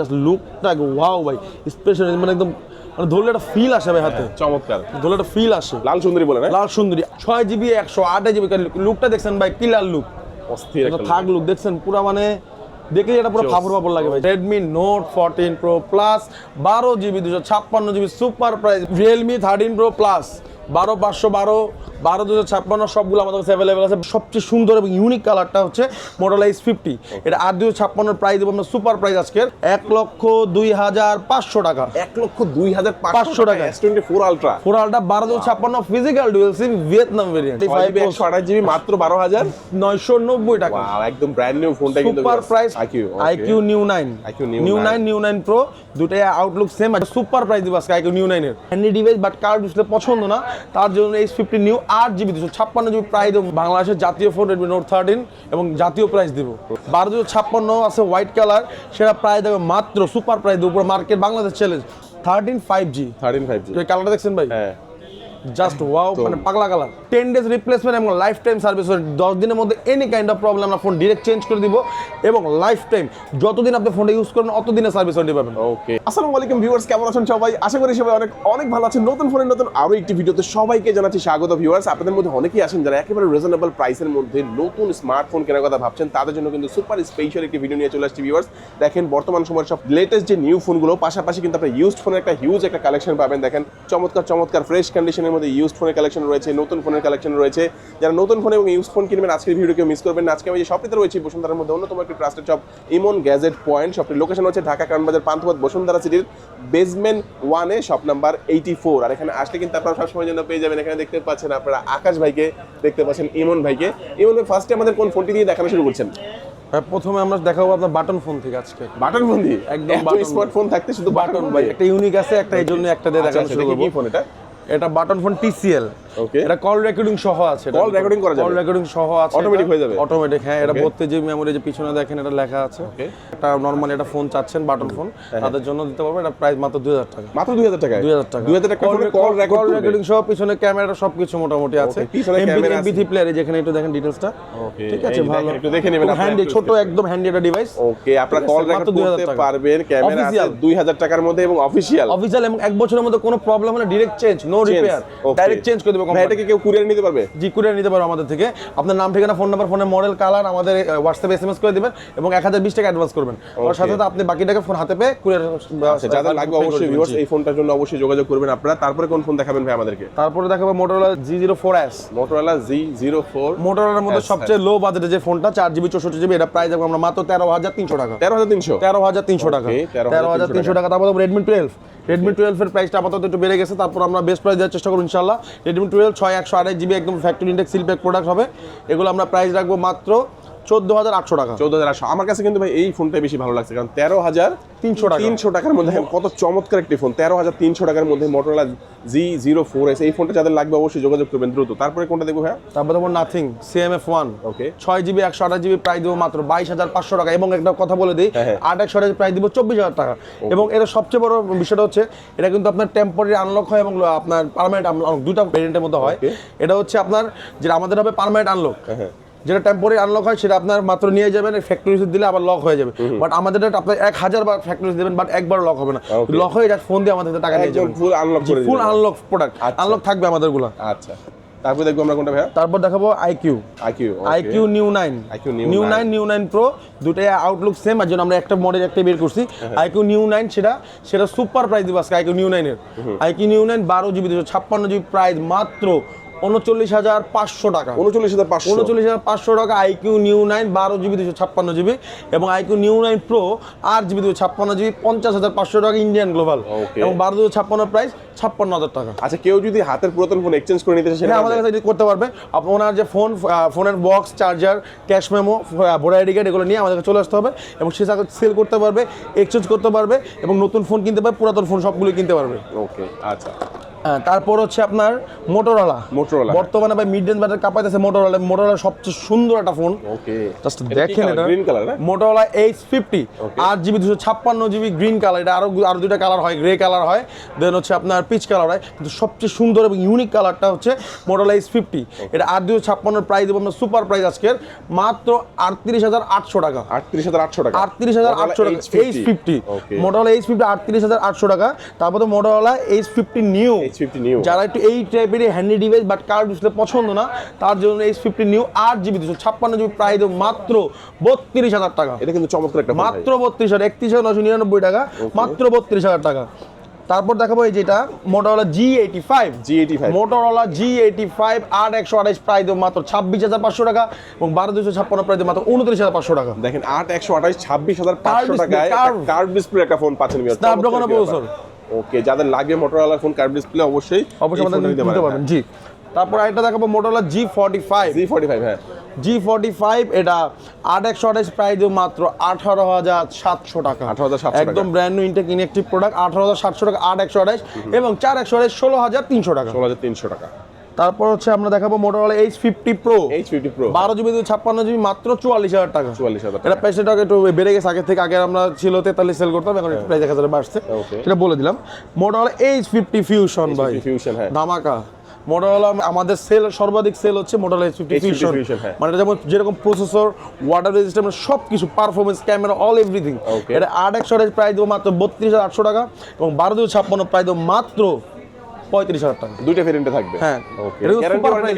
Just লুকটা wow ভাই special মানে একদম মানে ধরলে একটা ফিল আসে ভাই হাতে। চমৎকার। ধরলে একটা ফিল আসে। লাল সুন্দরী বলে না? লাল সুন্দরী ছয় জিবি একশো আট জিবি লুকটা দেখছেন ভাই কিলার লুক অস্থির থাক লুক দেখছেন? পুরো মানে দেখলে এটা পুরো. ফাপড় ফাপড় লাগে ভাই। Redmi Note fourteen pro plus বারো জিবি দুশো ছাপ্পান্ন GB super price Realme thirteen pro plus বারো পাঁচশো বারো বারো দুশো ছাপ্পান্ন সবগুলো আমাদের কাছে অ্যাভেলেবেল আছে। সবচেয়ে সুন্দর এবং ইউনিক কালারটা হচ্ছে মডেল এইচ ফিফটি এটা আট দুশো ছাপ্পান্ন প্রাইস দেবো আমরা সুপার প্রাইস আজকের। এক লক্ষ দুই হাজার পাঁচশো টাকা। এক লক্ষ দুই হাজার 500 টাকা। এস টোয়েন্টি ফোর আলট্রা ফোরালটা বারো দুশো ছাপ্পান্ন physical dual SIM Vietnam variant একশো আঠাশ জিবি মাত্র বারো হাজার। নয়শো নব্বই টাকা। একদম ব্র্যান্ড নিউ ফোনটা কিন্তু super price iQOO iQOO neo nine neo nine neo nine pro দুটাই আউটলুক সেম আছে সুপার প্রাইস দিব আজকে আইকিউ নিউ নাইনের হ্যান্ডি ডিভাইস বাট কার ডিসপ্লে পছন্দ না। তার জন্য এইচ ফিফটি নিউ আট জিবি দুশো ছাপ্পান্ন জিবি প্রাইস দেবো। বাংলাদেশের জাতীয় ফোন রেডমি নোট থার্টিন এবং জাতীয় প্রাইস দেবো। বারো দুশো ছাপ্পান্ন আছে হোয়াইট কালার সেটা প্রায় দেবে মাত্র সুপার প্রাইস দেবো। Market Bangladesh challenge thirteen five G thirteen five G কালারটা দেখছেন ভাই? হ্যাঁ। জাস্ট ওয়াও মানে পাগলা কালার টেন ডেজ রিপ্লেসমেন্ট এবং লাইফ টাইম সার্ভিস দশ দিনের মধ্যে এনি কাইন্ড অফ প্রবলেম আমরা ফোন ডিরেক্ট চেঞ্জ করে দিব এবং লাইফ টাইম যতদিন আপনি ফোনটা ইউজ করবেন অতদিনের সার্ভিস ওয়ারেন্টি পাবেন। ওকে আসসালামু আলাইকুম ভিউয়ার্স কেমন আছেন সবাই? আশা করি সবাই অনেক অনেক ভালো আছেন। নতুন ফোনের নতুন আরও একটি ভিডিওতে সবাইকে জানাচ্ছি স্বাগত ভিউয়ার্স আপনাদের মধ্যে অনেকেই আছেন যারা একেবারে রিজনেবল প্রাইসের মধ্যে নতুন স্মার্টফোন কেনার কথা ভাবছেন তাদের জন্য কিন্তু সুপার স্পেশাল একটি ভিডিও নিয়ে চলে আসছি ভিউয়ার্স দেখেন বর্তমান সময়ের সব লেটেস্ট যে নিউ ফোনগুলো পাশাপাশি কিন্তু আপনার ইউজড ফোনের একটা হিউজ একটা কালেকশন পাবেন। দেখেন চমৎকার চমৎকার ফ্রেশ কন্ডিশনের মধ্যে ইউজড ফোনের কালেকশন রয়েছে নতুন ফোনের কালেকশন রয়েছে। যারা নতুন ফোন এবং ইউজ ফোন কিনবেন আজকের ভিডিওকে মিস করবেন না। আজকে আমি যে শপটিতে রয়েছি বসুন্ধরার মধ্যে অন্যতম একটি trusted shop Emon gadget point শপটির location হচ্ছে ঢাকা কারণবাজার পান্থপথ বসুন্ধরা সিটির বেসমেন্ট ওয়ানে শপ নাম্বার এইটি ফোর আর এখানে আসলে কিন্তু আপনারা সবসময় জন্য পেয়ে যাবেন এখানে দেখতে পাচ্ছেন আপনারা আকাশ ভাইকে দেখতে পাচ্ছেন ইমন ভাইকে। ইমন ভাই ফার্স্টে আমাদের কোন ফোনটি দিয়ে দেখানো শুরু করছেন? প্রথমে আমরা দেখাবো আপনার বাটন ফোন থেকে আজকে। বাটন ফোন দিয়ে? একদম স্মার্টফোন থাকতে শুধু বাটন ভাই একটা ইউনিক আছে একটা এই জন্য একটা দিয়ে দেখানো শুরু করব। কি ফোন এটা? এটা বাটন ফোন টিসিএল Okay. এটা কল রেকর্ডিং সহ আছে Call recording করা যাবে? কল রেকর্ডিং সহ আছে Automatic হয়ে যাবে? অটোমেটিক হ্যাঁ এটা বলতে যে মেমোরি যে পিছনে দেখেন এটা লেখা আছে. এটা নরমালি এটা ফোন চাচ্ছেন বাটন ফোন তাদের জন্য দিতে পারব এটা প্রাইস মাত্র দুই হাজার টাকা। মাত্র দুই হাজার টাকায়? দুই হাজার টাকা। দুই হাজার টাকা কল কল রেকর্ড রেকর্ডিং সহ পিছনে ক্যামেরা সবকিছু মোটামুটি আছে। প্লেয়ারে যেখানে একটু দেখেন ডিটেলসটা Okay, ঠিক আছে ভালো। একটু দেখে নেবেন হ্যান্ডি ছোট একদম হ্যান্ডি একটা ডিভাইস ওকে আপনারা কল রেকর্ড করতে পারবেন ক্যামেরা আছে 2000 টাকার মধ্যে এবং অফিশিয়াল অফিসিয়াল এবং এক বছরের মধ্যে কোনো প্রবলেম হলে direct change no repair direct change করে দেবো ভাই কেউ কুরিয়ার নিতে পারবে? জি কুরিয়ার নিতে পারো আমাদের থেকে। আপনার নাম ঠিকানা ফোন নাম্বার ফোনের মডেল কালার আমাদের হোয়াটসঅ্যাপে এসএমএস করে দিবেন এবং এক হাজার বিশ টাকা অ্যাডভান্স করবেন। ওর সাথে সাথে আপনি বাকি টাকা ফোন হাতে পেয়ে কুরিয়ার আচ্ছা যাদের লাগবে অবশ্যই ভিউয়ার্স এই ফোনটার জন্য অবশ্যই যোগাযোগ করবেন আপনারা। তারপরে কোন ফোন দেখাবেন ভাই আমাদেরকে? তারপরে দেখাবো Motorola G zero four S Motorola Z04 মোটরোলার মধ্যে সবচেয়ে লো বাজেটে যে ফোনটা চার জিবি চৌষট্টি জিবি এটা প্রাইস আমরা মাত্র তেরো হাজার তিনশো টাকা। 13300 তেরো হাজার তিনশো টাকা। তেরো হাজার তিনশো টাকা। তারপর রেডমি টুয়েলভ রেডমি টুয়েলভের প্রাইসটা আপাতত একটু বেড়ে গেছে তারপর আমরা বেস্ট প্রাইস দেওয়ার চেষ্টা করব ইনশাল্লাহ রেডমি টুয়েলভ ছয় একশো আড়াই জিবি একদম ফ্যাক্টরি ইন্ডেক্স সিলপ্যাক প্রোডাক্ট হবে। এগুলো আমরা প্রাইস রাখব মাত্র চোদ্দ হাজার আটশো টাকা। 14800 আমার কাছে কিন্তু ভাই এই ফোনটাই বেশি ভালো লাগছে কারণ 13300 300 টাকা। 300 টাকার মধ্যে। কত চমৎকার একটি ফোন 13300 টাকার মধ্যে মোটরোলা Z04s এই ফোনটা যাদের লাগবে অবশ্যই যোগাযোগ করবেন দ্রুত। তারপরে কোনটা দেখব ভাই তারপর দেখব নাথিং সিএমএফ ওয়ান ওকে। ছয় জিবি একশো আঠাশ জিবি প্রাইস দেবো মাত্র বাইশ হাজার পাঁচশো টাকা। এবং একটা কথা বলে দিই হ্যাঁ, হ্যাঁ। আট একশো আঠাশ প্রাইস দিব চব্বিশ হাজার টাকা। এবং এটা সবচেয়ে বড় বিষয়টা হচ্ছে এটা কিন্তু আপনার টেম্পোরারি আনলক হয় এবং আপনার পার্মানেন্ট আনলক দুটা ভেরিয়েন্টের মধ্যে হয়। এটা হচ্ছে আপনার যেটা আমাদের হবে পার্মানেন্ট আনলক হ্যাঁ। যেটা টেম্পোরারি আনলক হয় সেটা আপনার মাত্র নিয়ে যাবেন ফ্যাক্টরি দিলে আবার লক হয়ে যাবে। বাট আমাদের আপনার এক হাজার বার ফ্যাক্টরি দেবেন বাট একবার লক হবে না। লক হয়ে যায় ফোন দিয়ে আমাদের টাকা নিয়ে যাবেন। ফুল আনলক করে ফুল আনলক প্রোডাক্ট। আনলক থাকবে আমাদেরগুলা আচ্ছা। তারপরে দেখব আমরা কোনটা ভাইয়া? তারপর দেখাবো iQOO iQOO iQOO neo nine neo nine neo nine pro দুটাই আউটলুক সেম আর জন্য আমরা একটা মডেল একটা বের করছি। আইকিউ নিউ নাইন সেটা সেটা সুপার প্রাইস দিব আজকে আইকিউ নিউ নাইনের আইকিউ নিউ নাইন বারো জিবি দুশো ছাপ্পান্ন জিবি প্রাইস মাত্র উনচল্লিশ হাজার পাঁচশো টাকা। উনচল্লিশ হাজার পাঁচশো। উনচল্লিশ হাজার পাঁচশো টাকা আইকিউ নিউ নাইন বারো জিবি দুশো ছাপ্পান্ন জিবি এবং আইকিউ নিউ নাইন প্রো আট জিবি দুশো ছাপ্পান্ন জিবি পঞ্চাশ হাজার পাঁচশো টাকা ইন্ডিয়ান গ্লোবাল. এবং বারো দুশো ছাপ্পান্ন প্রাইস ছাপ্পান্ন হাজার টাকা। আচ্ছা কেউ যদি হাতের পুরাতন ফোন এক্সচেঞ্জ করে নিতে সেটা আমাদের কাছে করতে পারবে। আপ- ওনার যে ফোন ফোনের box charger cash memo voter ID card এগুলো নিয়ে আমাদের কাছে চলে আসতে হবে এবং সে সেল করতে পারবে এক্সচেঞ্জ করতে পারবে এবং নতুন ফোন কিনতে পারবে পুরাতন ফোন সবগুলো কিনতে পারবে। ওকে আচ্ছা। হ্যাঁ, তারপর হচ্ছে আপনার মোটরওয়ালা Motorola, বর্তমানে ভাই মিড রেঞ্জ ব্যাটার কাপাইতেছে মোটরওয়ালা মোটরওয়ালা সবচেয়ে সুন্দর একটা ফোন ওকে জাস্ট দেখেন এটা। গ্রিন কালার না? Motorola edge fifty. আট জিবি দুশো ছাপ্পান্ন জিবি গ্রিন কালার এটা আরও আরও দুইটা কালার হয় গ্রে কালার হয়। দেন হচ্ছে আপনার পিচ কালার হয়। কিন্তু সবচেয়ে সুন্দর এবং ইউনিক কালারটা হচ্ছে মোটরওয়ালা এইচ ফিফটি এটা আট দুশো ছাপ্পান্নর প্রাইস দেবো আমরা সুপার প্রাইস আজকের। মাত্র আটত্রিশ হাজার আটশো টাকা। আটত্রিশ হাজার আটশো টাকা। আটত্রিশ হাজার আটশো টাকা। Edge fifty okay Motorola edge fifty আটত্রিশ হাজার আটশো টাকা। তারপরে Motorola edge fifty neo edge fifty neo যারা একটু এই টাইপের হ্যান্ডি ডিভাইস বাট কার ডিসপ্লে পছন্দ না তার জন্য এইচ ফিফটি নিউ আট জিবি দুশো ছাপ্পান্ন জিবি প্রায় মাত্র বত্রিশ হাজার টাকা। এটা কিন্তু চমৎকার একটা মাত্র বত্রিশ হাজার একত্রিশ হাজার নশো নিরানব্বই টাকা মাত্র বত্রিশ হাজার টাকা। তারপর দেখাবো এই যেটা Motorola G eighty five G eighty five Motorola G eighty five আট একশো আঠাইশ প্রায় দেবো মাত্র ছাব্বিশ হাজার পাঁচশো টাকা এবং বারো দুশো ছাপ্পান্ন প্রায় দেবো মাত্র উনত্রিশ হাজার পাঁচশো টাকা। দেখেন আট একশো আঠাশ ছাব্বিশ হাজার পাঁচশো টাকায়। কার্ভ ডিসপ্লে একটা ফোন পাচ্ছেন। ওকে যাদের লাগে মোটরওয়ালা ফোন কার্ভ ডিসপ্লে অবশ্যই অবশ্যই আমাদের নিতে পারবেন জি। তারপর আরেকটা দেখাবো Motorola G forty five G forty five হ্যাঁ। জি ফর্টি ফাইভ এটা আট একশো আঠাশ প্রাইস মাত্র আঠারো হাজার সাতশো টাকা। 18,700 একদম brand new intact inactive product আঠারো হাজার সাতশো টাকা আট একশো আঠাশ এবং চার একশো আঠাশ ষোলো হাজার তিনশো টাকা। ষোলো হাজার তিনশো টাকা। তারপর হচ্ছে আমরা দেখাবো Motorola edge fifty pro edge fifty pro বারো জিবি দুই ছাপ্পান্ন জিবি মাত্র চুয়াল্লিশ হাজার টাকা। চুয়াল্লিশ হাজার এটা প্রাইসটা একটু বেড়ে গেছে আগে থেকে আগে আমরা ছিল তেতাল্লিশ সেল করতাম এখন প্রাইস এক হাজারে বাড়ছে. সেটা বলে দিলাম। মোটরওয়ালা এইচ ফিফটি ফিউশন ভাই। ফিউশন হ্যাঁ। ধামাকা। মোটরওয়ালা আমাদের সেল সর্বাধিক সেল হচ্ছে মোটরওয়ালা এইচ ফিফটি H50 ফিউশন। মানে যেমন যেরকম প্রসেসর ওয়াটার রেজিস্টার সব কিছু পারফরমেন্স ক্যামেরা অল এভরিথিং এটা আট একশো প্রাইস দেবো মাত্র বত্রিশ হাজার আটশো টাকা এবং বারো দুশো ছাপ্পান্ন প্রাইস দেবো মাত্র পঁয়ত্রিশ হাজার টাকা। দুইটা ভেরিয়েন্টে থাকবে? হ্যাঁ।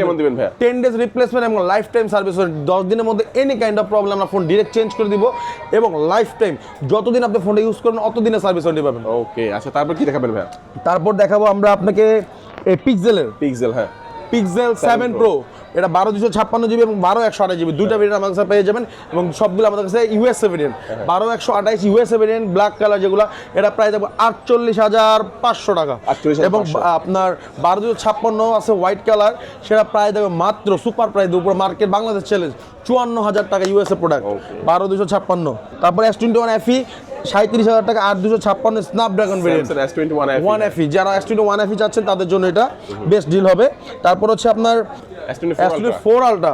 কেমন দিবেন ভাই টেন ডেজ রিপ্লেসমেন্ট এবং লাইফ টাইম সার্ভিস দশ দিনের মধ্যে এনি কাইন্ড অফ প্রবলেম আমরা ফোন ডিরেক্ট চেঞ্জ করে দিব এবং লাইফ টাইম যতদিন আপনি ফোনটা ইউজ করবেন অতদিনের সার্ভিস ওয়ারেন্টি পাবেন। ওকে আচ্ছা তারপর কি দেখাবেন ভাই তারপর দেখাবো আমরা আপনাকে পিক্সেলের পিক্সেল হ্যাঁ। পিক্সেল সেভেন প্রো এটা বারো দুশো ছাপ্পান্ন জিবি এবং বারো একশো আঠাশ জিবি। দুইটা ভেরিয়েন্ট আমাদের কাছে পেয়ে যাবেন এবং সবগুলো আমাদের কাছে ইউএসএ ভেরিয়েন্ট বারো একশো আঠাশ ইউএসএ ভেরিয়েন্ট ব্ল্যাক কালার যেগুলো এটা প্রায় দেবো আটচল্লিশ হাজার পাঁচশো টাকা। এবং আপনার বারো দুশো ছাপ্পান্ন আছে হোয়াইট কালার সেটা প্রায় দেবে মাত্র সুপার প্রাইস উপর মার্কেট বাংলাদেশ চ্যালেঞ্জ চুয়ান্ন হাজার টাকা ইউএসএ প্রোডাক্ট বারো দুশো ছাপ্পান্ন। তারপর এস টোয়েন্টি ওয়ান এফি সাঁত্রিশ হাজার টাকা আট দুশো ছাপ্পান্ন স্ন্যাপড্রাগন ওয়ান এফি যারা এস টোয়েন্টি ওয়ান এফি চাচ্ছেন তাদের জন্য এটা বেস্ট ডিল হবে। তারপর হচ্ছে আপনার ফোর আলটা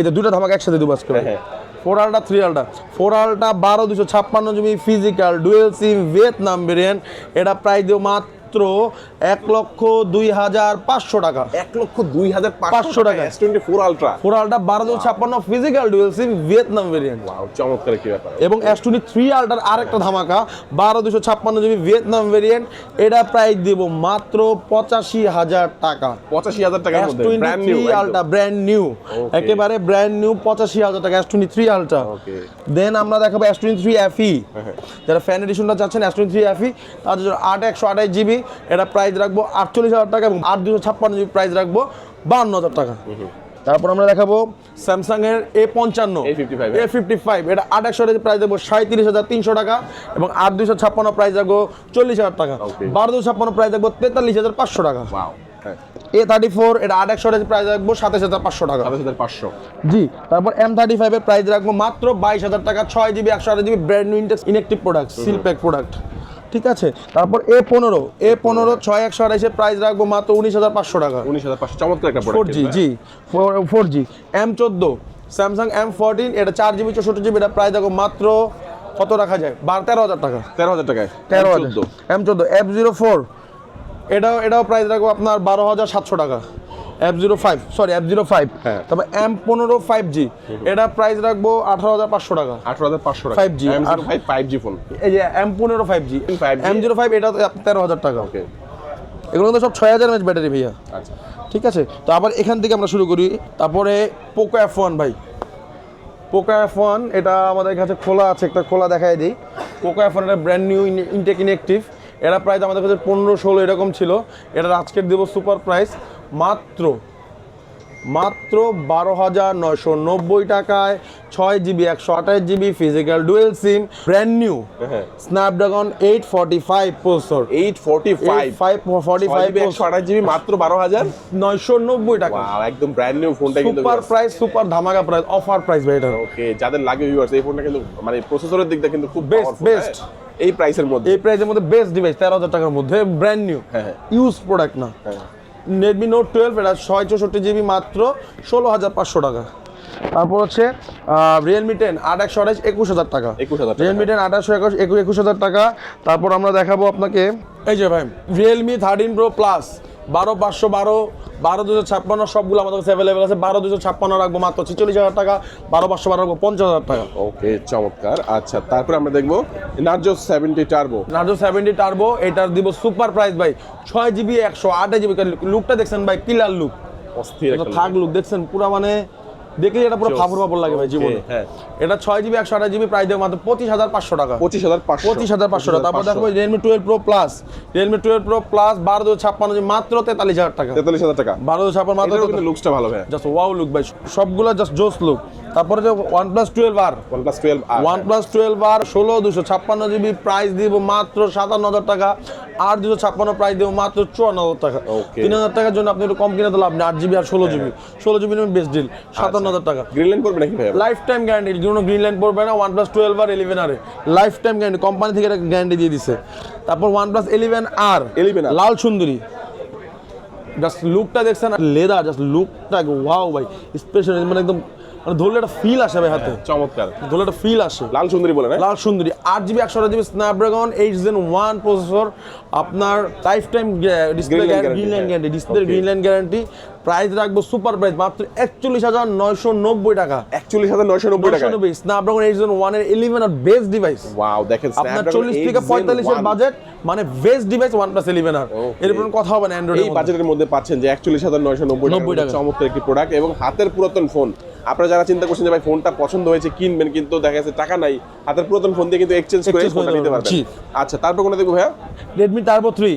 এটা দুটো ধামাকা একসাথে দেবো বাস হ্যাঁ। ফোর আলটা থ্রি আলটা ফোর আলটা বারো দুশো ছাপ্পান্ন জমি physical dual SIM Vietnam variant এটা প্রায় দেবো মাত্র এক লক্ষ দুই হাজার পাঁচশো টাকা। এক লক্ষ দুই হাজার 500 টাকা। S twenty four ultra four ultra বারো দুশো ছাপ্পান্ন physical dual SIM Vietnam variant চমৎকার একটি ব্যাপার। এবং এস টোয়েন্টি থ্রি আলটার আরেকটা ধামাকা বারো দুশো ছাপ্পান্ন জিবি ভিয়েতনাম ভেরিয়েন্ট এটা প্রাইস দেবো মাত্র পঁচাশি হাজার টাকা। পঁচাশি হাজার টাকার মধ্যে brand new ultra brand new একেবারে ব্র্যান্ড নিউ পঁচাশি হাজার টাকা এস টোয়েন্টি থ্রি আলটা ওকে দেন আমরা দেখাবো এস টোয়েন্টি থ্রি এফি যারা ফ্যান এডিশনটা চাচ্ছেন এস টোয়েন্টি থ্রি এফি তাদের জন্য আট একশো আঠাশ জিবি এটা প্রাইস রাখব আটচল্লিশ হাজার টাকা এবং আট দুশো ছাপ্পান্ন জিবি প্রাইস রাখব বান্ন হাজার টাকা তারপর আমরা দেখাবো স্যামসাং এর এ পঞ্চান্ন A55 এ ফিফটি ফাইভ এটা আট একশো প্রাইস দেবো সাঁত্রিশ হাজার তিনশো টাকা এবং আট দুশো ছাপ্পান্ন প্রাইস রাখব চল্লিশ হাজার টাকা. বারো দুশো ছাপ্পান্ন প্রাইস রাখব তেতাল্লিশ হাজার পাঁচশো টাকা। এ থার্টি ফোর এটা আট একশো প্রাইস রাখব সাতাশ হাজার পাঁচশো টাকা। সাতাশ হাজার পাঁচশো। জি তারপর এম থার্টি ফাইভের প্রাইস রাখব মাত্র বাইশ হাজার টাকা ছয় জিবি একশো আট GB brand new intact inactive product seal pack product ঠিক আছে? তারপর এ পনেরো এ পনেরো ছয় একশো আঠাইশের প্রাইস রাখব মাত্র উনিশ হাজার পাঁচশো টাকা। উনিশ হাজার পাঁচশো চমৎকার একটা four G. G four G M চোদ্দ স্যামসাং এম ফোরটিন এটা চার জিবি চৌষট্টি জিবি এটা প্রাইস দেখো মাত্র কত রাখা যায়? বারো তেরো হাজার টাকা। তেরো হাজার টাকায়। তেরো হাজার। এম চোদ্দ। এফ জিরো ফোর এটাও এটাও প্রাইস রাখব আপনার বারো হাজার সাতশো টাকা। F zero five sorry F zero five. তারপর এম পনেরো ফাইভ জি এটা প্রাইস রাখব আঠারো হাজার পাঁচশো টাকা। আঠারো হাজার পাঁচশো টাকা। 5G M R- five five G phone এই যে এম পনেরো five G 5G M zero five এটা তেরো হাজার টাকা। ওকে এগুলো কিন্তু সব ছয় হাজার এমএচ ব্যাটারি ভাইয়া। আচ্ছা। ঠিক আছে? তো আবার এখান থেকে আমরা শুরু করি। তারপরে পোকো এফ ওয়ান ভাই। পোকো এফ ওয়ান এটা আমাদের কাছে খোলা আছে একটা খোলা দেখাই দিই। পোকো এফ ওয়ান এটা ব্র্যান্ড নিউ ইনটেক ইনএক্টিভ এটা প্রাইস আমাদের কাছে পনেরো ষোলো এরকম ছিল। এটা আজকের দেবো সুপার প্রাইস মাত্র মাত্র বারো হাজার নয়শো নব্বই টাকায় ছয় জিবি একশো আঠাশ GB physical dual SIM brand new হ্যাঁ। Snapdragon eight forty five processor eight forty five five forty five একশো আঠাশ জিবি মাত্র বারো হাজার? নয়শো নব্বই টাকা। একদম ব্র্যান্ড নিউ ফোনটা কিন্তু সুপার প্রাইস সুপার ধামাকা প্রাইস অফার প্রাইস ভাই এটা। ওকে যাদের লাগে ভিউয়ার্স এই ফোনটা কিন্তু মানে প্রসেসরের দিক দিয়ে কিন্তু খুব বেস্ট বেস্ট হ্যাঁ। এই প্রাইসের মধ্যে। এই প্রাইসের মধ্যে বেস্ট ডিভাইস তেরো হাজার টাকার মধ্যে ব্র্যান্ড নিউ হ্যাঁ, হ্যাঁ। ইউজ প্রোডাক্ট না। হ্যাঁ। রেডমি নোট টুয়েলভ এটা ছয় চৌষট্টি জিবি মাত্র ষোলো হাজার পাঁচশো টাকা। তারপর হচ্ছে রিয়েলমি টেন আট একশো আঠাশ একুশ হাজার টাকা। একুশ হাজার রিয়েলমি টেন আঠাশশো একুশ একুশ একুশ হাজার টাকা। তারপর আমরা দেখাবো আপনাকে এই যে ভাই রিয়েলমি থার্টিন প্রো প্লাস বারো পাঁচশো বারো বারো দুশো ছাপ্পান্ন সবগুলো আমাদের কাছে অ্যাভেলেবেল আছে। বারো দুশো ছাপ্পান্ন রাখব মাত্র ছিচল্লিশ হাজার টাকা বারো পাঁচশো বারো রাখব পঞ্চাশ হাজার টাকা। ওকে চমৎকার। আচ্ছা তারপরে আমরা দেখব Narzo seventy turbo Narzo seventy turbo এটার দিব সুপার প্রাইস ভাই। ছয় জিবি একশো আট জিবি লুকটা দেখছেন ভাই কিলার লুক অস্থির থাক লুক দেখছেন পুরা মানে দেখলে এটা পুরো. ফাফর ফাফর লাগে ভাই জীবনে। হ্যাঁ। এটা ছয় জিবি একশো আঠাশ জিবি প্রাইস দেবো মাত্র পঁচিশ হাজার পাঁচশো টাকা। পঁচিশ হাজার পাঁচশো। পঁচিশ হাজার পাঁচশো টাকা। তারপর দেখব Realme twelve pro plus Realme twelve pro plus বারো দু ছাপ্পান্ন মাত্র তেতাল্লিশ হাজার টাকা। তেতাল্লিশ হাজার টাকা। বারো দু ছাপ্পান্ন মাত্র লুকসটা ভালো ভাই জাস্ট ওয়াও লুক ভাই। সবগুলো জাস্ট জোস লুক তারপরে যে OnePlus twelve R OnePlus twelve OnePlus twelve R ষোলো দুশো ছাপ্পান্ন জিবি প্রাইস দিব মাত্র সাতান্ন হাজার টাকা। আর দুশো ছাপ্পান্ন প্রাইস দেবো মাত্র চুয়ান্ন হাজার টাকা. তিন হাজার টাকার জন্য আপনি একটু কম কিনে দিলে আপনি আট জিবি আর ষোলো জিবি ষোলো জিবি নেবেন বেস্ট ডিল সাতান্ন হাজার টাকা। গ্রিন লাইন করবে নাকি ভাই লাইফ টাইম গ্যারান্টি কোনো গ্রিন লাইন পড়বে না। OnePlus twelve R eleven আরে লাইফ টাইম গ্যারান্টি কোম্পানি থেকে একটা গ্যারান্টি দিয়ে দিছে। তারপর one plus eleven R 11R লাল সুন্দরী। জাস্ট লুকটা দেখছেন লেদার জাস্ট লুকটা ওয়াও ভাই। স্পেশাল মানে একদম মানে ধরলে একটা ফিল আসে ভাই হাতে। চমৎকার। ধরলে একটা ফিল আসে। লাল সুন্দরী বলে না? লাল সুন্দরী। আট জিবি একশো GB Snapdragon eight gen one processor আপনার life time display green line হ্যাঁ। Guarantee display Okay. Green line guarantee price রাখব সুপার প্রাইস মাত্র একচল্লিশ হাজার নয়শো নব্বই টাকা। একচল্লিশ হাজার নয়শো নব্বই টাকা স্ন্যাপড্রাগন এইট জেন ওয়ানের eleven R best device wow দেখেন আপনার চল্লিশ থেকে পঁয়তাল্লিশের বাজেট মানে best device OnePlus eleven R Okay. এর কোনো কথা হবে না এই অ্যান্ড্রয়েড বাজেটের মধ্যে পাচ্ছেন যে একচল্লিশ হাজার নয়শো নব্বই 90 টাকা টাকা। চমৎকার একটি প্রোডাক্ট এবং হাতের পুরাতন ফোন আপনারা যারা চিন্তা করছেন যে ভাই ফোনটা পছন্দ হয়েছে কিনবেন কিন্তু দেখা যাচ্ছে টাকা নাই হাতের পুরাতন ফোন দিয়ে কিন্তু এক্সচেঞ্জ করে ফোনটা নিতে পারবেন। আচ্ছা তারপর কোনো দেখব ভাইয়া? Redmi turbo three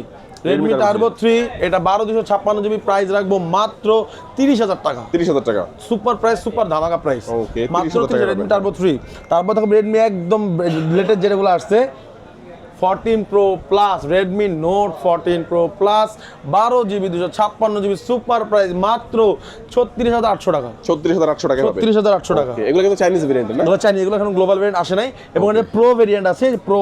Redmi Turbo turbo three এটা বারো দুশো ছাপ্পান্ন জিবি প্রাইস রাখব মাত্র তিরিশ হাজার টাকা। তিরিশ হাজার টাকা। সুপার প্রাইস সুপার ধামাকা প্রাইস Okay, মাত্র 30,000 টাকা রেডমি। টার্বো থ্রি তারপর দেখো রেডমি একদম লেটেস্ট যেগুলো আসছে fourteen pro plus Redmi note fourteen pro plus বারো জিবি দুশো ছাপ্পান্ন জিবি সুপার প্রাইস মাত্র ছত্রিশ হাজার আটশো টাকা। ছত্রিশ হাজার আটশো টাকা ছত্রিশ হাজার আটশো টাকা। এগুলো কিন্তু চাইনিজ ভেরিয়েন্ট না? এগুলো চাইনি এগুলো এখন গ্লোবাল ভেরিয়েন্ট আসে নাই। এবং এটা প্রো ভেরিয়েন্ট আছে প্রো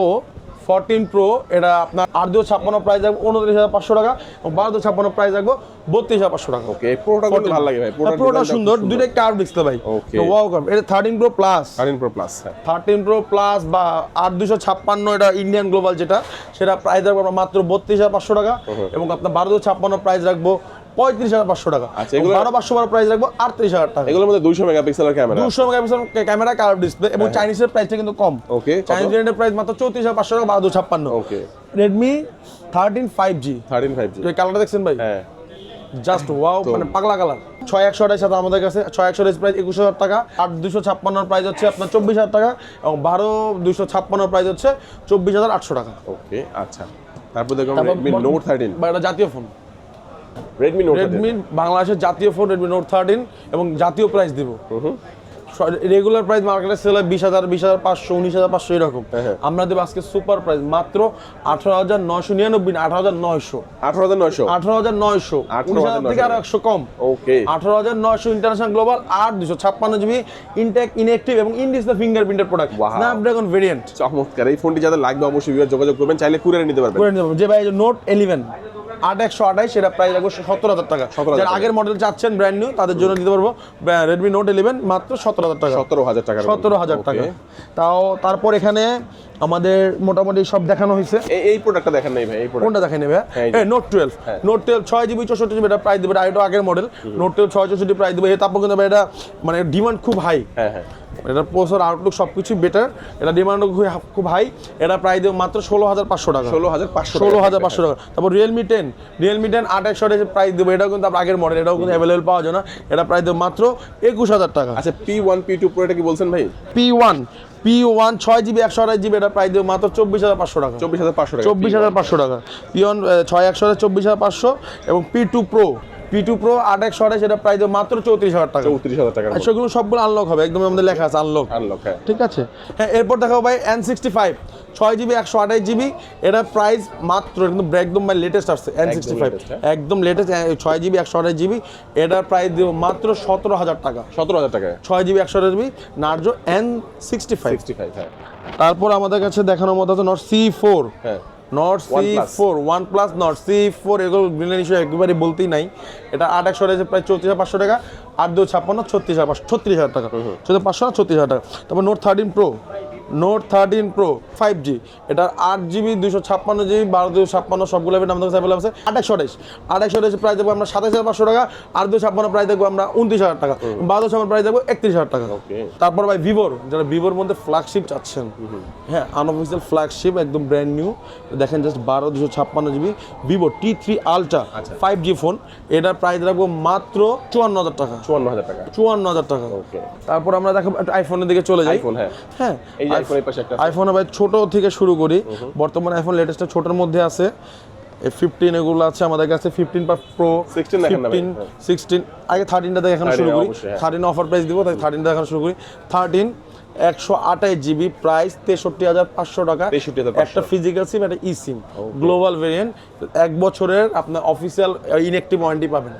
ফোরটিন প্রো এটা আপনার আট দুশো ছাপ্পান্ন প্রাইস রাখব উনত্রিশ হাজার পাঁচশো টাকা এবং বারো দুশো ছাপ্পান্ন প্রাইস রাখব বত্রিশ হাজার পাঁচশো টাকা। ওকে প্রোটা ভালো লাগে ভাই পুরোটা সুন্দর দুইটা কার্ভ ডিসপ্লে ভাই। Okay. ওয়াও কার্ভ এটা thirteen pro plus thirteen pro plus thirteen pro plus বা আট দুশো ছাপ্পান্ন এটা ইন্ডিয়ান গ্লোবাল যেটা সেটা প্রাইস রাখব আমরা মাত্র বত্রিশ হাজার পাঁচশো টাকা এবং আপনার বারো দুশো ছাপ্পান্ন প্রাইস রাখব পঁয়ত্রিশ হাজার পাঁচশো টাকা। আচ্ছা, এগুলো- বারো পাঁচশো বারো প্রাইস রাখব আটত্রিশ হাজার টাকা। এগুলোর মধ্যে দুইশো মেগাপিক্সেলের ক্যামেরা দুশো মেগাপিক্সেল ক্যামেরা কার্ভ ডিসপ্লে এবং চাইনিজের প্রাইসটা কিন্তু কম। হ্যাঁ। Okay, চাইনিজ ভেরিয়েন্টের প্রাইস মাত্র চৌত্রিশ হাজার পাঁচশো টাকা বারো দুশো ছাপ্পান্ন। Okay Redmi thirteen five G thirteen five G কালারটা দেখছেন ভাই? হ্যাঁ। জাস্ট ওয়াও মানে পাগলা কালার ছয় একশো আঠাশ সাথে আমাদের কাছে ছয় একশো আঠাশ প্রাইস একুশ হাজার টাকা আট দুশো ছাপ্পান্নর প্রাইস হচ্ছে আপনার চব্বিশ হাজার টাকা এবং বারো দুশো ছাপ্পান্নর প্রাইস হচ্ছে চব্বিশ হাজার আটশো টাকা। ওকে আচ্ছা। তারপর দেখো তারপর নোট থার্টিন বা এটা জাতীয় ফোন রেডমি নোট রেডমি বাংলাদেশের জাতীয় ফোন রেডমি নোট থার্টিন এবং জাতীয় প্রাইস দিব। রেগুলার প্রাইস মার্কেটে সেল হয় বিশ হাজার বিশ হাজার পাঁচশো উনিশ হাজার পাঁচশো এরকম। হ্যাঁ, হ্যাঁ। আমরা দেবো আজকে সুপার প্রাইস মাত্র আঠারো হাজার নয়শো নিরানব্বই আঠারো হাজার নয়শো। আঠারো হাজার নয়শো? আঠারো হাজার নয়শো। উনিশ হাজার থেকে আরও একশো কম। ওকে আঠারো হাজার নয়শো ইন্টারন্যাশনাল গ্লোবাল আট দুশো ছাপ্পান্ন জিবি ইনটেক ইনএক্টিভ এবং ইন ডিসপ্লে ফিঙ্গারপ্রিন্টের প্রোডাক্ট স্ন্যাপড্রাগন ভেরিয়েন্ট চমৎকার। এই ফোনটি যাদের লাগবে অবশ্যই যোগাযোগ করবেন চাইলে কুরিয়ারে নিতে পারবেন। যে ভাই নোট ইলেভেন আট একশো আঠাইশ সেটা প্রাইস রাখব সত্তর হাজার টাকা। 17,000 যারা আগের মডেল চাচ্ছেন ব্র্যান্ড নিউ তাদের জন্য দিতে পারব রেডমি নোট ইলেভেন মাত্র সতেরো হাজার টাকা। সতেরো হাজার টাকা সতেরো হাজার টাকা। তাও তারপর এখানে আমাদের মোটামুটি সব দেখানো হয়েছে। এই প্রোডাক্টটা দেখেন নাই ভাই এই প্রোডাক্ট কোনটা দেখে নেবে হ্যাঁ, এই নোট টুয়েলভ। নোট টুয়েলভ ছয় জিবি চৌষট্টি জিবি এটা প্রাইস দেবে এটা আগের মডেল নোট টুয়েলভ ছয় চৌষট্টি প্রাইস দেবে তারপর কিন্তু ভাই এটা মানে ডিমান্ড খুব হাই হ্যাঁ হ্যাঁ। এটার প্রসেসর আউটলুক সব কিছুই বেটার এটা ডিমান্ডও খুব হাই এটা প্রাইস দেবে মাত্র ষোলো হাজার পাঁচশো টাকা। ষোলো হাজার পাঁচশো ষোলো হাজার পাঁচশো টাকা। তারপর রিয়েলমি টেন রিয়েলমি টেন আট একশো প্রাইস দেবো এটাও কিন্তু আগের মডেল এটাও কিন্তু অ্যাভেলেবল পাওয়া যায় না। এটা প্রাইস দেবো মাত্র একুশ হাজার টাকা। আচ্ছা P one P two pro এটা কি বলছেন ভাই? পি ওয়ান পি ওয়ান ছয় জিবি একশো আড়াই জিবি এটা প্রায় দেবো মাত্র চব্বিশ হাজার পাঁচশো টাকা। চব্বিশ হাজার পাঁচশো টাকা। চব্বিশ হাজার পাঁচশো টাকা। পি ওয়ান ছয় একশো হাজার চব্বিশ হাজার পাঁচশো এবং P two pro P two pro আট একশো আঠাশ এটা প্রাইস মাত্র চৌত্রিশ হাজার টাকা। চৌত্রিশ হাজার আর সেগুলো সবগুলো আনলক হবে একদম আমাদের লেখা আছে আনলক আনলক হ্যাঁ। ঠিক আছে? হ্যাঁ এরপর দেখাবো ভাই এন সিক্সটি ফাইভ ছয় জিবি একশো আঠাশ জিবি এটা প্রাইস মাত্র একদম একদম লেটেস্ট আসছে এন সিক্সটি ফাইভ। একদম লেটেস্ট ছয় জিবি একশো আঠাশ জিবি এটার প্রাইস দিব মাত্র সতেরো হাজার টাকা। সতেরো হাজার টাকায়। ছয় জিবি একশো আঠাশ GB Narzo N sixty five sixty five হ্যাঁ। তারপর আমাদের কাছে দেখানোর মতো আছে নট সি ফোর হ্যাঁ। Nord C four one plus Nord C four এগুলো গ্রিনের ইস্যু একেবারে বলতেই নাই। এটা আট একশো রয়েছে প্রায় চৌত্রিশ হাজার পাঁচশো টাকা আট দু ছাপ্পান্ন ছত্রিশ হাজার পাঁচশো ছত্রিশ হাজার টাকা। চৌদ্দ পাঁচশো ছত্রিশ হাজার টাকা। তারপর note thirteen pro note thirteen pro five G এটার আট জিবি দুশো ছাপ্পান্ন জিবি বারো দুশো ছাপ্পান্ন সবগুলো আমাদের কাছে অ্যাভেলেবল আছে। আট একশো আঠাইশ আট একশো প্রাইস দেবো আমরা সাতাশ হাজার পাঁচশো টাকা আর দুশো ছাপ্পান্ন প্রাইস দেখব আমরা উনত্রিশ হাজার টাকা। বারো ছাপ্পান্ন প্রাইস দেখব একত্রিশ হাজার টাকা। তারপর ভাই ভিভোর যারা ভিভোর মধ্যে ফ্ল্যাগশিপ চাচ্ছেন হ্যাঁ আনঅফিসিয়াল ফ্ল্যাগশিপ একদম ব্র্যান্ড নিউ দেখেন জাস্ট বারো দুশো ছাপ্পান্ন GB Vivo T three ultra. Five G phone এটার প্রাইস রাখব মাত্র চুয়ান্ন হাজার টাকা। চুয়ান্ন হাজার টাকা। চুয়ান্ন হাজার টাকা। তারপর আমরা দেখো আইফোনের দিকে চলে যাই। আইফোন হ্যাঁ। হ্যাঁ আইফোনে ভাই ছোট থেকে শুরু করি। বর্তমানে আইফোন লেটেস্টটা ছোটোর মধ্যে আছে। ফিফটিন এগুলো আছে আমাদের কাছে ফিফটিন বা প্রো 16 দেখেন না ভাই, ফিফটিন হ্যাঁ। সিক্সটিন আগে থার্টিনটা দেখানো 13 শুরু করি। হ্যাঁ। থার্টিন অফার প্রাইস দিব তাই থার্টিনটা দেখানো শুরু করি। থার্টিন একশো আঠাশ জিবি প্রাইস তেষট্টি হাজার পাঁচশো টাকা। একটা ফিজিক্যাল সিম একটা ই সিম গ্লোবাল ভেরিয়েন্ট এক বছরের আপনার অফিসিয়াল ইনএক্টিভ ওয়ারেন্টি পাবেন।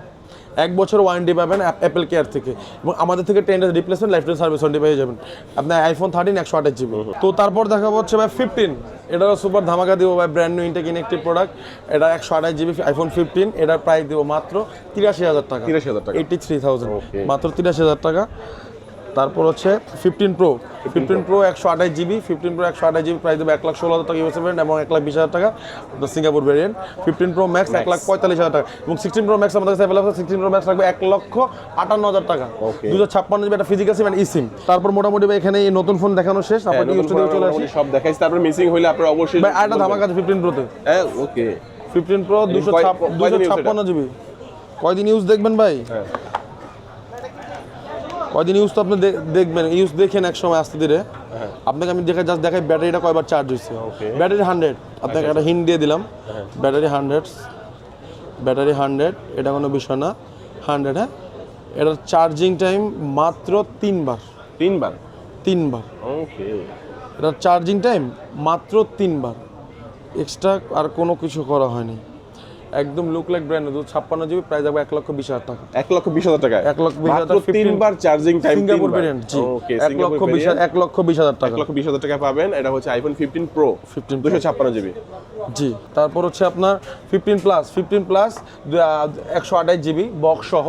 এক বছর ওয়ারেন্টি পাবেন অ্যাপেল কেয়ার থেকে। এবং আমাদের থেকে ten days replacement life time service warranty পেয়ে যাবেন। আপনার আইফোন থার্টিন একশো আঠাশ জিবি তো তারপর দেখা হচ্ছে ভাই ফিফটিন এটারও সুপার ধামাকা দিব ভাই brand new intact inactive product এটা একশো আঠাশ জিবি আইফোন ফিফটিন এটার প্রাইস দিব মাত্র তিরাশি হাজার টাকা। 83,000 টাকা। এইটি থ্রি থাউজেন্ড মাত্র তিরাশি হাজার টাকা। তারপর হচ্ছে ফিফটিন প্রো ফিফটিন প্রো একশো আঠাশ জিবি ফিফটিন প্রো একশো আঠাশ জিবি প্রাইস দেবে এক লাখ ষোলো হাজার টাকা ইউএস পেমেন্ট এবং এক লাখ বিশ হাজার টাকা Singapore variant fifteen pro max এক লাখ পঁয়তাল্লিশ হাজার টাকা এবং সিক্সটিন প্রো ম্যাক্স আমাদের কাছে অ্যাভেলেবল সিক্সটিন প্রো ম্যাক্স রাখবে এক লক্ষ আটান্ন হাজার টাকা. দুশো ছাপ্পান্ন জিবি একটা ফিজিক্যাল সিম ই সিম তারপর মোটামুটি এখানে এই নতুন ফোন দেখানো শেষ। হ্যাঁ, আপনার ইউজ চলে আসি। সব দেখাইছি। তারপর মিসিং হইলে আপনার অবশ্যই ভাই আরেকটা ধামাকা আছে ফিফটিন প্রোতে হ্যাঁ ওকে ফিফটিন প্রো দুশো ছাপ্পান্ন জিবি কয়দিন ইউজ দেখবেন ভাই? হ্যাঁ। কয়দিন ইউজ তো আপনি দেখবেন ইউজ দেখেন এক সময় আস্তে ধীরে। হ্যাঁ। আপনাকে আমি দেখে জাস্ট দেখাই ব্যাটারিটা কয়বার চার্জ হয়েছে. ব্যাটারি হান্ড্রেড আপনাকে একটা হিন্ট দিয়ে দিলাম। ব্যাটারি হান্ড্রেড ব্যাটারি হান্ড্রেড এটা কোনো বিষয় না। হান্ড্রেড হ্যাঁ? এটার চার্জিং টাইম মাত্র তিনবার। তিনবার? তিনবার। ওকে এটার চার্জিং টাইম মাত্র তিনবার। এক্সট্রা আর কোনো কিছু করা হয়নি। একদম লুক লাইক ব্র্যান্ড দুধ ছাপ্পান্ন জিবি প্রাইস যাবে এক লক্ষ বিশ হাজার টাকা। এক লক্ষ বিশ হাজার টাকা এক লক্ষ বিশ হাজার তিনবার চার্জিং টাইম সিঙ্গাপুর ভেরিয়েন্ট জি। ওকে এক লক্ষ বিশ হাজার- এক লক্ষ বিশ হাজার টাকা। এক লক্ষ বিশ হাজার টাকা পাবেন। এটা হচ্ছে আইফোন ফিফটিন প্রো 15 Pro। দুশো ছাপ্পান্ন জিবি জি। তারপর হচ্ছে আপনার ফিফটিন প্লাস ফিফটিন প্লাস একশো আঠাশ জিবি বক্স সহ।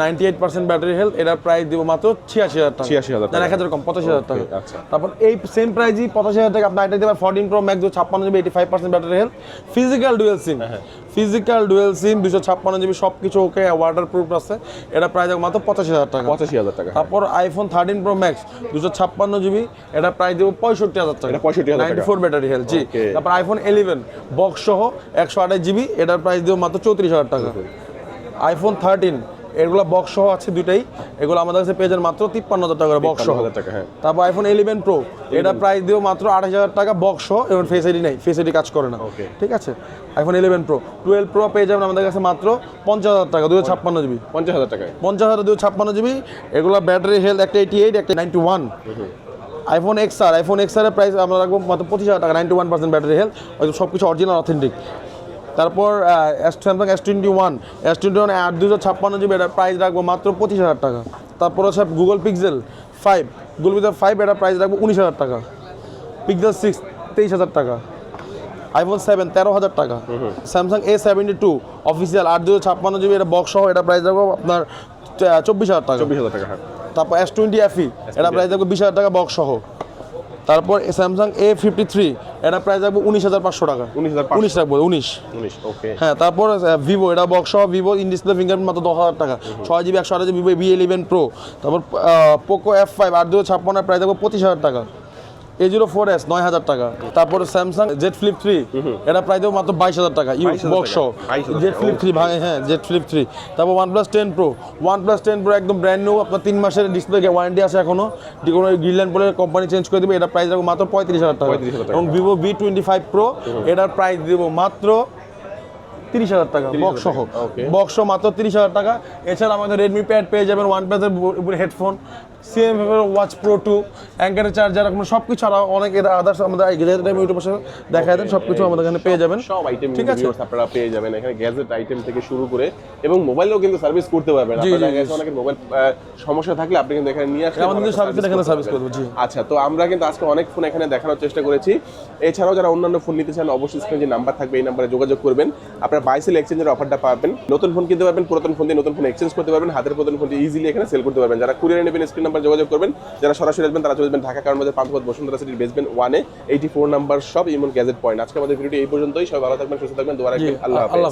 Ninety eight percent battery health এটার প্রাইস দিব মাত্র ছিয়াশি হাজার টাকা। 86,000 টাকা। এক হাজার কম পঁচাশি হাজার টাকা। আচ্ছা। তারপর এই সেম প্রাইজই পঁচাশি হাজার টাকা আপনি এটা দেবেন ফোরটিন প্রো ম্যাক্স ছাপ্পান্ন GB eighty five percent battery health. Physical dual SIM হ্যাঁ, ফিজিক্যাল ডুয়েল সিম দুশো ছাপ্পান্ন জিবি সব কিছু ওকে ওয়াটার প্রুফ আছে। এটা প্রাইস মাত্র পঁচাশি হাজার টাকা। পঁচাশি হাজার টাকা তারপর আইফোন থার্টিন প্রো ম্যাক্স দুশো ছাপ্পান্ন জিবি এটা প্রাইস দেবো পঁয়ষট্টি হাজার টাকা। 65,000 টাকা। নাইনটি ফোর ব্যাটারি হেলথ জি। তারপর আইফোন ইলেভেন বক্স সহ একশো আঠাশ জিবি এটার প্রাইস দেবো মাত্র চৌত্রিশ হাজার টাকা। আইফোন থার্টিন এগুলো বক্স সহ আছে দুইটাই। এগুলো আমাদের কাছে পেয়ে যান মাত্র তিপ্পান্ন হাজার টাকা বক্স সহ। হাজার টাকা হ্যাঁ। তারপর আইফোন ইলেভেন প্রো এটা প্রাইস দিও মাত্র আঠাশ হাজার টাকা বক্স সহ এবং ফেস আইডি নেই ফেস আইডি কাজ করে না. ঠিক আছে? IPhone eleven pro twelve pro পেয়ে যাবেন আমাদের কাছে মাত্র পঞ্চাশ হাজার টাকা দুশো ছাপ্পান্ন জিবি। পঞ্চাশ হাজার টাকায়। পঞ্চাশ হাজার দুশো ছাপ্পান্ন জিবি এগুলো ব্যাটারি হেলথ একটা এইটি এইট একটা ninety one iPhone X R iPhone X R price আমরা রাখব মাত্র পঁচিশ হাজার টাকা ninety one percent battery health সব কিছু অরিজিনাল অথেন্টিক তারপর Samsung S twenty one S twenty one আট দুশো ছাপ্পান্ন জিবি এটার প্রাইস রাখব মাত্র পঁচিশ হাজার টাকা। তারপর হচ্ছে Google Pixel five Google Pixel five এটার প্রাইস রাখব উনিশ হাজার টাকা। পিক্সেল সিক্স তেইশ হাজার টাকা। আইফোন সেভেন তেরো হাজার টাকা। Samsung A seventy two official আট দুশো ছাপ্পান্ন জিবি এটা বক্স সহ এটা প্রাইস রাখব আপনার চব্বিশ হাজার টাকা। চব্বিশ হাজার টাকা হ্যাঁ। তারপর এস টোয়েন্টি এফি এটা প্রাইস রাখব বিশ হাজার টাকা বক্স সহ। তারপর স্যামসাং এ ফিফটি থ্রি এটা প্রাইস রাখব উনিশ হাজার পাঁচশো টাকা। উনিশ হাজার উনিশ রাখব উনিশ। উনিশ ওকে হ্যাঁ তারপর ভিভো এটা বক্স সহ ভিভো ইন ডিসপ্লে ফিঙ্গারপ্রিন্ট মাত্র দশ হাজার টাকা। ছয় জিবি একশো আঠাশ জিবি ভি ইলেভেন প্রো তারপর পোকো এফ ফাইভ আট দুশো ছাপ্পান্ন প্রাইস রাখব পঁচিশ হাজার টাকা। এ জিরো ফোর এস নয় হাজার টাকা। তারপর স্যামসাং জেড ফ্লিপ থ্রি এটা প্রাইস দেবো মাত্র বাইশ হাজার টাকা। ইউ বক্স সহ টাকা, 22,000 জেড ফ্লিপ থ্রি ভাই হ্যাঁ জেড ফ্লিপ থ্রি তারপর one plus ten pro one plus ten pro একদম ব্র্যান্ড নিউ আপনার তিন মাসের ডিসপ্লে ওয়ারেন্টি আছে এখনও। কোনো গ্রিনল্যান্ড বলে কোম্পানি চেঞ্জ করে দেবে এটা প্রাইস রাখব মাত্র পঁয়ত্রিশ হাজার টাকা। এবং Vivo V twenty five pro এটার প্রাইস দেবো মাত্র তিরিশ হাজার টাকা 30,000 বক্স সহ বক্স মাত্র তিরিশ হাজার টাকা। এছাড়া আমাদের রেডমি প্যাড পেয়ে যাবেন ওয়ান প্লাসের headphone CM watch pro two অ্যাঙ্কারের charger সব কিছু আরও অনেক আদার্স আমাদের ইউটিউবের সাথে দেখা দেন সব কিছু আমাদের এখানে পেয়ে যাবেন। সব আইটেম ঠিক আছে? আপনারা পেয়ে যাবেন এখানে গ্যাজেট আইটেম থেকে শুরু করে এবং মোবাইলেও কিন্তু সার্ভিস করতে পারবেন। আপনার কাছে মোবাইল সমস্যা থাকলে আপনি কিন্তু এখানে নিয়ে আসলে আমাদের সার্ভিস এখানে সার্ভিস। করব জি। আচ্ছা তো আমরা কিন্তু আজকে অনেক ফোন এখানে দেখানোর চেষ্টা করেছি। এছাড়াও যারা অন্যান্য ফোন নিতে চান অবশ্যই স্ক্রিনে যে নাম্বার থাকবে এই নাম্বারে যোগাযোগ করবেন। আপনারা বাইসেল এক্সচেঞ্জের অফারটা পাবেন। নতুন ফোন কিনতে পারবেন পুরাতন ফোন দিয়ে নতুন ফোন এক্সচেঞ্জ করতে পারবেন হাতের পুরাতন ফোন ইজিলি এখানে সেল করতে পারবেন। যারা কুরিয়ার নেবেন স্ক্রিন নাম্বার যোগাযোগ করবেন। যারা সরাসরি আসবেন তারা চলে যাবেন ঢাকা কারণ বাজার পান্থপথ বসুন্ধরা সিটির বেসমেন্ট ওয়ানে এইটি ফোর নাম্বার সব ইমন গ্যাজেট পয়েন্ট আজকে আমাদের ভিডিওটি এই পর্যন্তই। সবাই ভালো থাকবেন সুস্থ থাকবেন দোয়ার জি আল্লাহ আল্লাহ